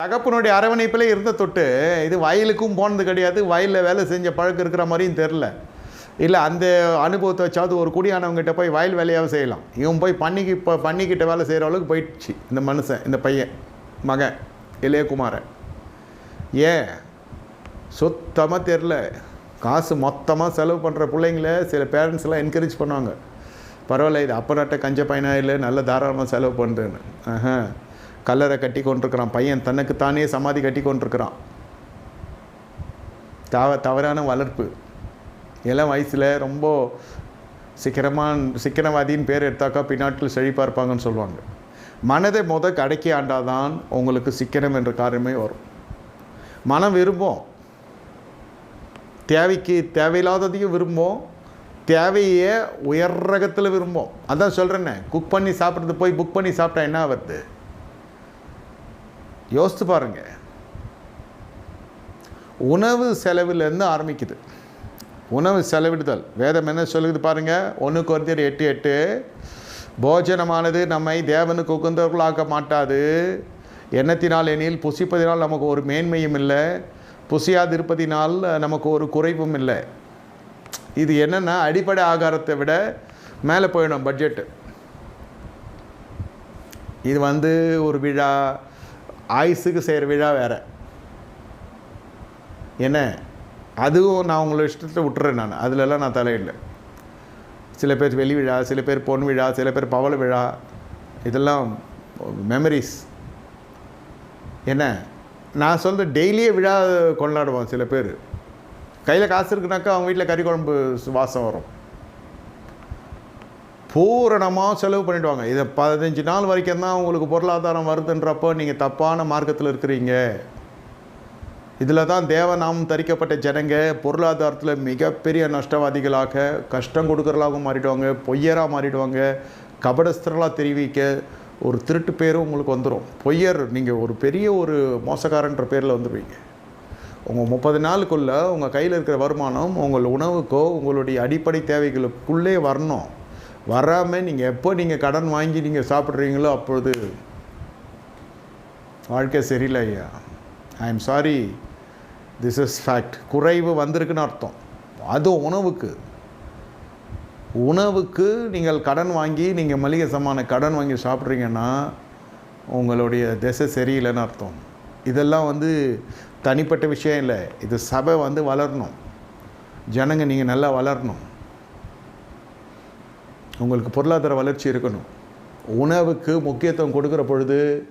தகப்பனுடைய அரவணைப்பில் இருந்த தொட்டு இது வயலுக்கும் போனது கிடையாது. வயலில் வேலை செஞ்ச பழக்கம் இருக்கிற மாதிரியும் தெரில இல்லை அந்த அனுபவத்தை வச்சாவது ஒரு குடியானவங்ககிட்ட போய் வயல் வேலையாக செய்யலாம். இவன் போய் பண்ணிக்கு இப்போ பண்ணிக்கிட்ட வேலை செய்கிற அளவுக்கு போயிடுச்சு இந்த மனுஷன் இந்த பையன் மகன் இளையகுமாரன். ஏன்? சுத்தமாக தெரில காசு மொத்தமாக செலவு பண்ணுற பிள்ளைங்கள சில பேரண்ட்ஸ் எல்லாம் என்கரேஜ் பண்ணுவாங்க. பரவாயில்ல இது அப்பனாட்ட கஞ்ச பையனாக இல்லை நல்ல தாராளமாக செலவு பண்ணுறேன்னு ஆஹா. கல்லறை கட்டி கொண்டிருக்கிறான். பையன் தனக்கு சமாதி கட்டி கொண்டிருக்கிறான். தவ தவறான வளர்ப்பு. இளம் வயசில் ரொம்ப சிக்கனமான சிக்கனவாதின்னு பேர் எடுத்தாக்கா பின்னாட்டில் செழிப்பாக இருப்பாங்கன்னு சொல்லுவாங்க. மனதை முத கடைக்கி ஆண்டாதான் உங்களுக்கு சிக்கனம் என்ற காரியமே வரும். மனம் விரும்பும். தேவைக்கு தேவையில்லாததையும் விரும்பும். தேவையே உயர் ரகத்தில் விரும்பும். அதான் சொல்கிறேன்னே குக் பண்ணி சாப்பிட்றது போய் புக் பண்ணி சாப்பிட்டா என்ன வருது யோசித்து பாருங்க. உணவு செலவிலேருந்து ஆரம்பிக்குது. உணவு செலவிடுதல். வேதம் என்ன சொல்லுது பாருங்க? ஒன்று குறைந்தர் எட்டு எட்டு. போஜனமானது நம்மை தேவனுக்கு உகந்தவர்களாக்க மாட்டாது. எண்ணத்தினால் எனில் புசிப்பதினால் நமக்கு ஒரு மேன்மையும் இல்லை. புசியாதிருப்பதினால் நமக்கு ஒரு குறைவும் இல்லை. இது என்னென்னா அடிப்படை ஆகாரத்தை விட மேலே போயிடும் பட்ஜெட்டு இது வந்து ஒரு விழா ஆயுசுக்கு செய்கிற விழா வேறு. என்ன? அதுவும் நான் உங்களை இஷ்டத்தை விட்டுறேன் நான். அதிலெல்லாம் நான் தலையிடல. சில பேர் வெளி விழா சில பேர் பொன் விழா சில பேர் பவள விழா. இதெல்லாம் மெமரிஸ் என்ன? நான் சொல்கிற டெய்லியே விழா கொண்டாடுவோம் சில பேர். கையில் காசு இருக்குனாக்கா அவங்க வீட்டில் கறி குழம்பு வாசம் வரும். பூரணமாக செலவு பண்ணிவிடுவாங்க இதை பதினஞ்சு நாள் வரைக்கும் தான் உங்களுக்கு பொருளாதாரம் வருதுன்றப்போ நீங்கள் தப்பான மார்க்கத்தில் இருக்கிறீங்க. இதில் தான் தேவநாமம் தரிக்கப்பட்ட ஜனங்க பொருளாதாரத்தில் மிகப்பெரிய நஷ்டவாதிகளாக கஷ்டம் கொடுக்குறலாகவும் மாறிடுவாங்க பொய்யராக மாறிடுவாங்க கபடஸ்தர்களாக தெரிவிக்க ஒரு திருட்டு பேரும் உங்களுக்கு வந்துடும் பொய்யர் நீங்கள் ஒரு பெரிய ஒரு மோசக்காரன்ற பேரில் வந்துடுவீங்க உங்கள் முப்பது நாளுக்குள்ளே உங்கள் கையில் இருக்கிற வருமானம் உங்கள் உணவுக்கோ உங்களுடைய அடிப்படை தேவைகளுக்குள்ளே வரணும். வராமல் நீங்கள் எப்போ நீங்கள் கடன் வாங்கி நீங்கள் சாப்பிட்றீங்களோ அப்பொழுது வாழ்க்கை சரியில்லை ஐயா. I am sorry this is fact குறைவு வந்திருக்குன்னு அர்த்தம். அது உணவுக்கு. உணவுக்கு நீங்கள் கடன் வாங்கி நீங்கள் மளிகை சமான கடன் வாங்கி சாப்பிட்றீங்கன்னா உங்களுடைய திசை சரியில்லைன்னு அர்த்தம். இதெல்லாம் வந்து தனிப்பட்ட விஷயம் இல்லை. இது சபை வந்து வளரணும். ஜனங்க நீங்கள் நல்லா வளரணும். உங்களுக்கு பொருளாதார வளர்ச்சி இருக்கணும். உணவுக்கு முக்கியத்துவம் கொடுக்குற பொழுது